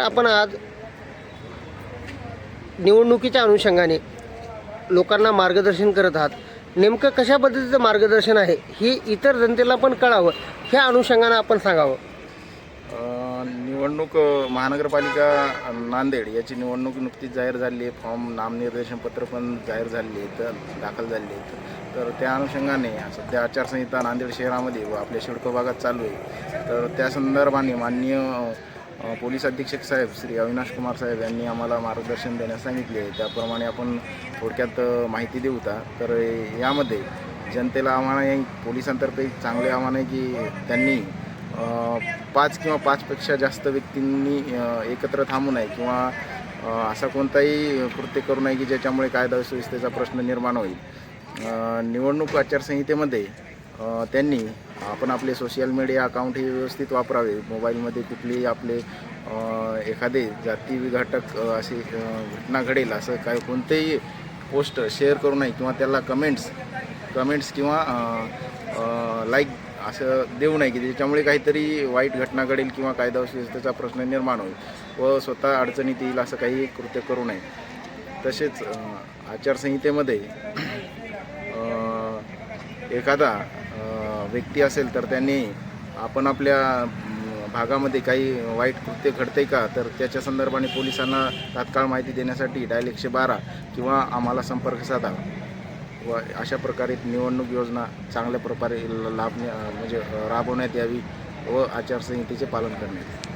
आपण आज निवडणुकीच्या अनुषंगाने लोकांना मार्गदर्शन करत आहात. नेमकं कशा पद्धतीचं मार्गदर्शन आहे हे इतर जनतेला पण कळावं ह्या अनुषंगानं आपण सांगावं. निवडणूक महानगरपालिका नांदेड याची निवडणूक नुकतीच जाहीर झाली आहे. फॉर्म नामनिर्देशन पत्र पण जाहीर झाले आहेत दाखल झाले आहेत. तर त्या अनुषंगाने सध्या आचारसंहिता नांदेड शहरामध्ये व आपल्या शिडको भागात चालू आहे. तर त्या संदर्भाने माननीय पोलीस अधीक्षक साहेब श्री अविनाश कुमार साहेब यांनी आम्हाला मार्गदर्शन देण्यास सांगितले. आहे त्याप्रमाणे आपण थोडक्यात माहिती देऊ तर यामध्ये जनतेला आव्हान आहे पोलिसांतर्फे चांगले आव्हान आहे की त्यांनी पाच किंवा पाचपेक्षा जास्त व्यक्तींनी एकत्र थांबू नये किंवा असा कोणताही कृत्य करू नये की ज्याच्यामुळे कायदा सुव्यवस्थेचा प्रश्न निर्माण होईल. निवडणूक आचारसंहितेमध्ये त्यांनी आपण आपले सोशल मीडिया अकाउंट हे व्यवस्थित वापरावे. मोबाईलमध्ये कुठलीही आपले एखादे जाती विघाटक अशी घटना घडेल असं काय कोणतेही पोस्ट शेअर करू नये किंवा त्याला कमेंट्स कमेंट्स किंवा लाईक असं देऊ नये की त्याच्यामुळे काहीतरी वाईट घटना घडेल किंवा कायदा सुव्यवस्थेचा प्रश्न निर्माण होईल व स्वतः अडचणीत येईल असं काही कृत्य करू नये. तसेच आचारसंहितेमध्ये एखादा व्यक्ती असेल तर त्यांनी आपण आपल्या भागामध्ये काही वाईट कृत्य घडते का? तर त्याच्या संदर्भाने पोलिसांना तात्काळ माहिती देण्यासाठी डायल एकशे बारा किंवा आम्हाला संपर्क साधा. व अशा प्रकारे निवडणूक योजना चांगल्या प्रकारे लाभ म्हणजे, म्हणजे राबवण्यात यावी व आचारसंहितेचे पालन करण्यात यावे.